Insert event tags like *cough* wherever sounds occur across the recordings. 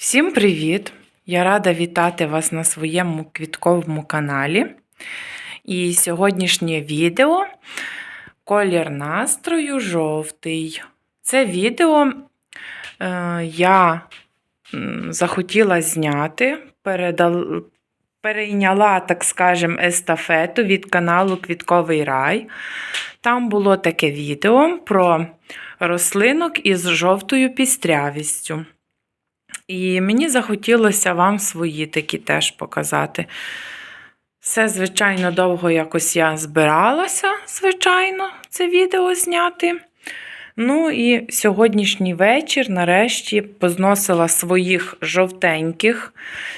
Всім привіт! Я рада вітати вас на своєму квітковому каналі. І сьогоднішнє відео колір настрою жовтий. Це відео е, я захотіла зняти, передал, перейняла, так скажем, естафету від каналу Квітковий Рай. Там було таке відео про рослинок із жовтою пістрявістю. І мені захотілося вам свої такі теж показати. Все, звичайно, довго якось я збиралася, звичайно, це відео зняти. Ну і сьогоднішній вечір, нарешті, позносила своїх жовтеньких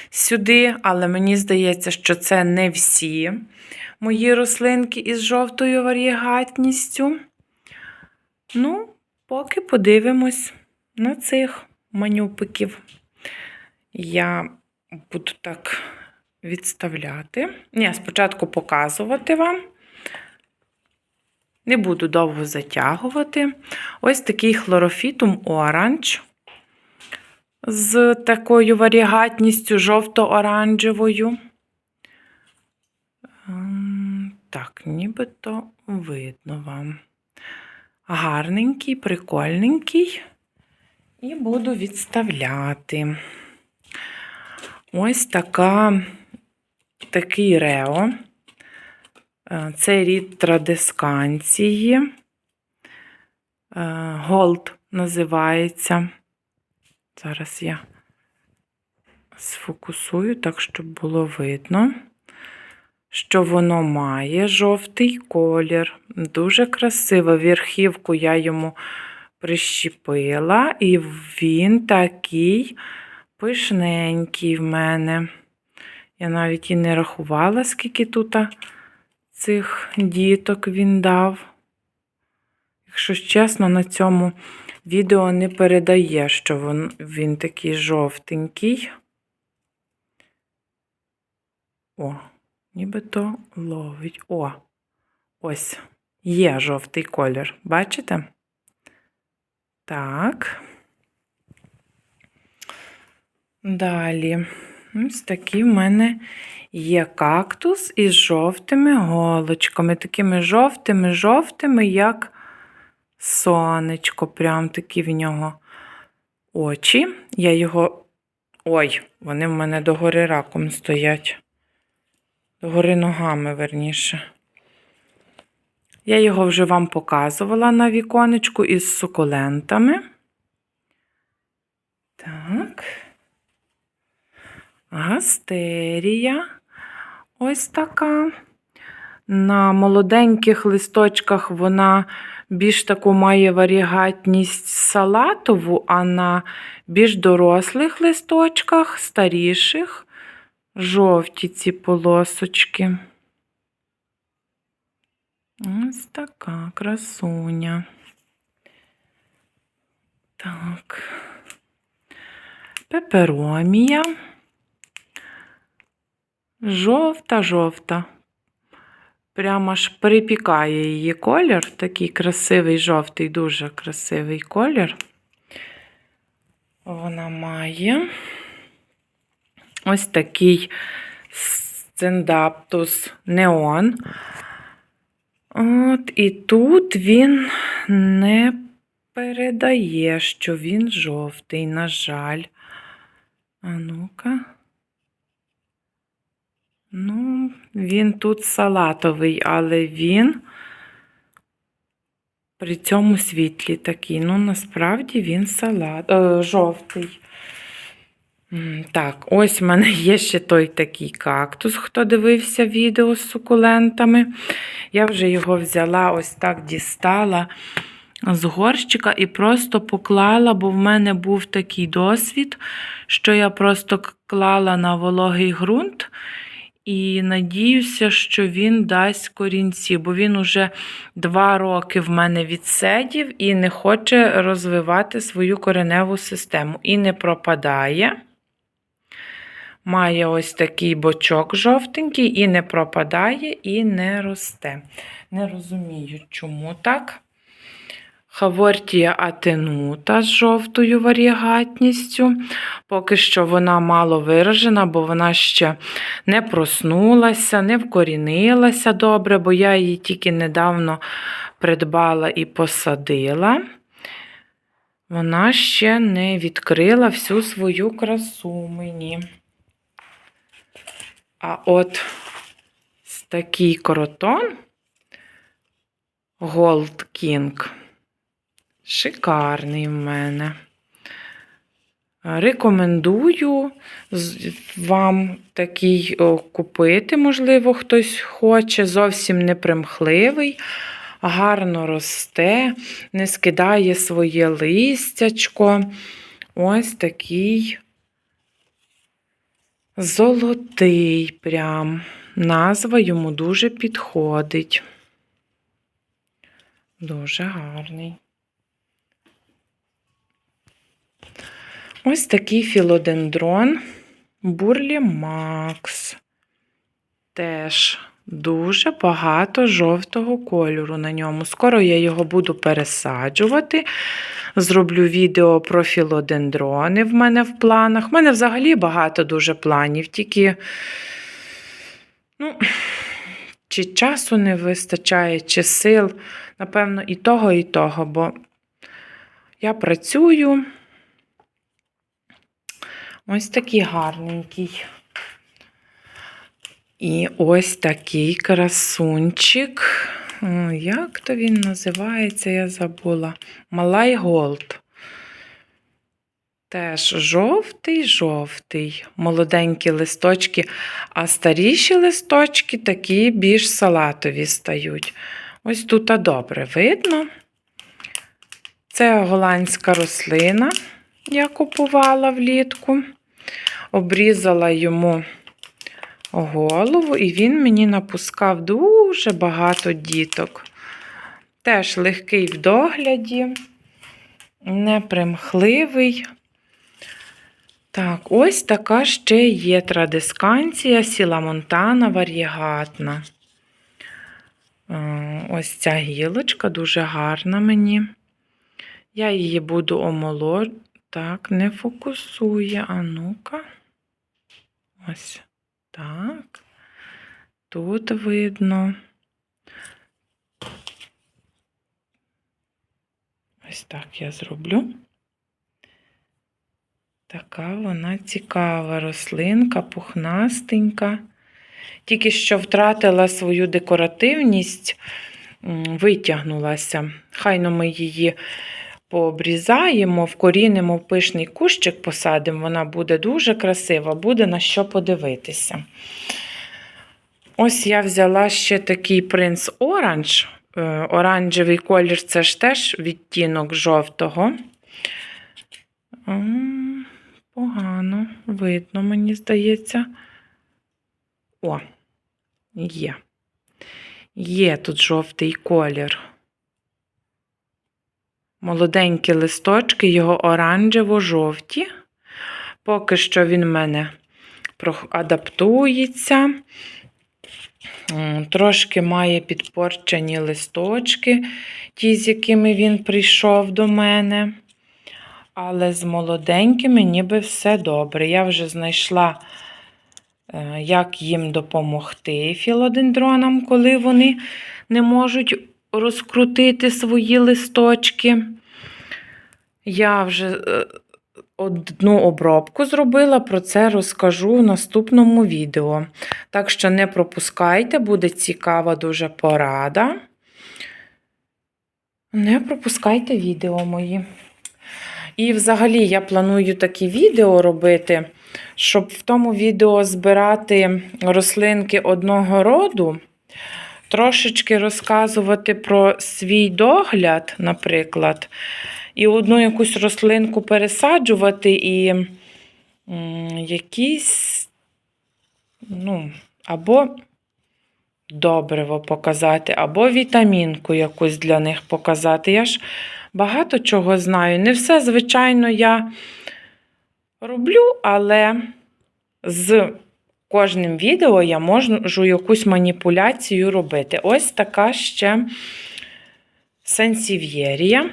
сюди, але мені здається, що це не всі мої рослинки із жовтою варігатністю. Ну, поки подивимось на цих манюпиків. Я буду так відставляти. Ні, спочатку показувати вам. Не буду довго затягувати. Ось такий хлорофітум оранж з такою варігатністю жовто-оранжевою. Ем, Так, нібито видно вам. Гарненький, прикольненький. І буду відставляти. Ось така, такий рео. Е, Це рід традисканції. Голд називається. Зараз я сфокусую так, щоб було видно, що воно має жовтий колір. Дуже красиво. Верхівку я йому прищепила, і він такий пишненький в мене. Я навіть і не рахувала, скільки тут цих діток він дав. Якщо чесно, на цьому відео не передає, що він, він такий жовтенький. О, нібито ловить. О, ось є жовтий колір. Бачите? Так. Далі. Ось такий в мене є кактус із жовтими голочками. Такими жовтими-жовтими, як сонечко. Прям такі в нього очі. Я його. Ой, вони в мене догори раком стоять. Догори ногами, верніше. Я його вже вам показувала на віконечку із сукулентами. Так. Гастерія. Ось така. На молоденьких листочках вона більш таку має варігатність салатову, а на більш дорослих листочках, старіших, жовті ці полосочки. Ось така красуня. Так. Пеперомія. Жовта-жовта. Прямо аж перепікає її колір. Такий красивий жовтий, дуже красивий колір. Вона має ось такий сцендаптус неон. От, і тут він не передає, що він жовтий, на жаль. А ну-ка. Ну, він тут салатовий, але він при цьому світлі такий. Ну, насправді він салат, е, жовтий. Так, ось в мене є ще той такий кактус, хто дивився відео з сукулентами. Я вже його взяла, ось так дістала з горщика і просто поклала, бо в мене був такий досвід, що я просто клала на вологий ґрунт і надіюся, що він дасть корінці, бо він уже два роки в мене відсидів і не хоче розвивати свою кореневу систему. І не пропадає. Має ось такий бочок жовтенький, і не пропадає, і не росте. Не розумію, чому так. Хавортія атенута з жовтою варігатністю. Поки що вона мало виражена, бо вона ще не проснулася, не вкорінилася добре, бо я її тільки недавно придбала і посадила. Вона ще не відкрила всю свою красу мені. А от такий кротон Gold King. Шикарний в мене. Рекомендую вам такий купити, можливо, хтось хоче. Зовсім не примхливий, гарно росте, не скидає своє листячко. Ось такий золотий прям. Назва йому дуже підходить. Дуже гарний. Ось такий філодендрон Бурлі Макс. Теж дуже багато жовтого кольору на ньому. Скоро я його буду пересаджувати. Зроблю відео про філодендрони в мене в планах. У мене взагалі багато дуже планів, тільки ну, чи часу не вистачає, чи сил. Напевно, і того, і того, бо я працюю. Ось такий гарненький. І ось такий красунчик. Як то він називається, я забула. Малай Голд. Теж жовтий-жовтий, молоденькі листочки, а старіші листочки такі більш салатові стають. Ось тут добре видно. Це голландська рослина, я купувала влітку. Обрізала йому голову, і він мені напускав дуже багато діток. Теж легкий в догляді, непримхливий. Так, ось така ще є традисканція Сіла Монтана варігатна. Е, Ось ця гілочка дуже гарна мені. Я її буду омоло... Так, не фокусує. А ну-ка. Ось так. Тут видно. Ось так я зроблю. Така вона цікава рослинка, пухнастенька. Тільки що втратила свою декоративність, витягнулася. Хайно ми її пообрізаємо, вкорінимо в пишний кущик, посадимо, вона буде дуже красива, буде на що подивитися. Ось я взяла ще такий принц оранж. Е, Оранжевий колір це ж теж відтінок жовтого. Погано видно, мені здається. О, є. Є тут жовтий колір. Молоденькі листочки, його оранжево-жовті. Поки що він в мене адаптується. Трошки має підпорчені листочки, ті, з якими він прийшов до мене. Але з молоденькими ніби все добре. Я вже знайшла, е, як їм допомогти філодендронам, коли вони не можуть розкрутити свої листочки. Я вже е, одну обробку зробила, про це розкажу в наступному відео. Так що не пропускайте, буде цікава дуже порада. Не пропускайте відео мої. І взагалі я планую такі відео робити, щоб в тому відео збирати рослинки одного роду, трошечки розказувати про свій догляд, наприклад, і одну якусь рослинку пересаджувати, і якісь, ну, або добриво показати, або вітамінку якусь для них показати. Я ж багато чого знаю. Не все, звичайно, я роблю, але з кожним відео я можу якусь маніпуляцію робити. Ось така ще Сенсів'єрія.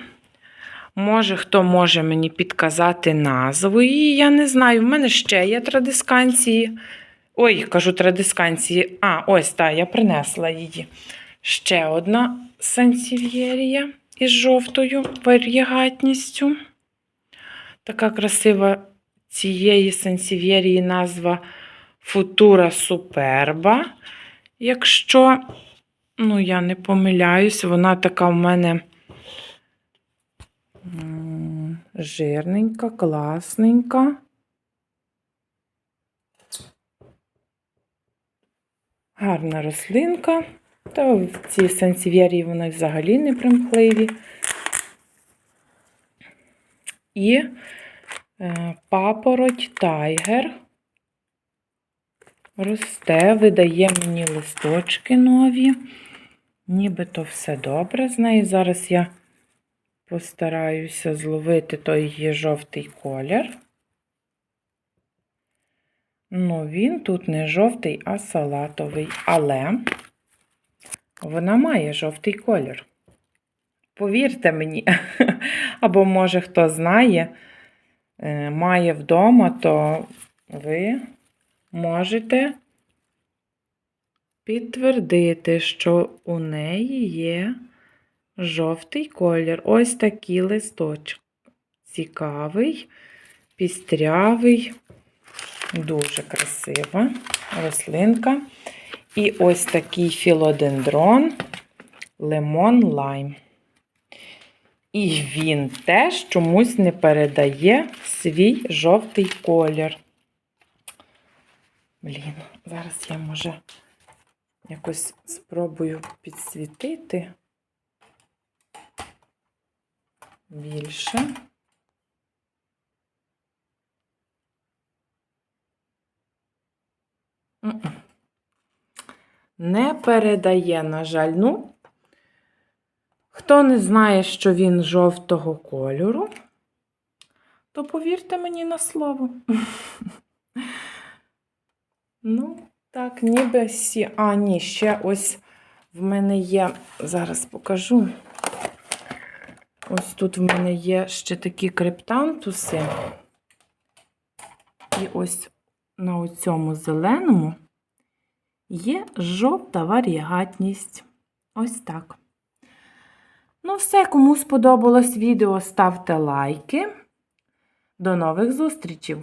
Може, хто може мені підказати назву її, я не знаю. В мене ще є традисканції. Ой, кажу традисканції. А, ось так, я принесла її. Ще одна сенсів'єрія із жовтою варігатністю. Така красива цієї сенсів'єрії назва Футура Суперба. Якщо, ну, я не помиляюсь, вона така в мене жирненька, класненька. Гарна рослинка. Та в цій сенсів'єрії вони взагалі не примхливі. І е, папороть тайгер росте, видає мені листочки нові. Нібито все добре з нею. Зараз я постараюся зловити той її жовтий колір. Ну, він тут не жовтий, а салатовий. Але вона має жовтий колір. Повірте мені, *laughs* або, може, хто знає, е, має вдома, то ви можете підтвердити, що у неї є жовтий колір. Ось такий листочок. Цікавий, пістрявий, дуже красива рослинка. І ось такий філодендрон лимон лайм. І він теж чомусь не передає свій жовтий колір. Блін, зараз я може якось спробую підсвітити більше. Не передає, на жаль. Ну, хто не знає, що він жовтого кольору, то повірте мені на слово. *laughs* Ну, так, ніби сі. А, ні, ще ось в мене є. Зараз покажу. Ось тут в мене є ще такі криптантуси. І ось на цьому зеленому є жовта варігатність. Ось так. Ну, все, кому сподобалось відео, ставте лайки. До нових зустрічей!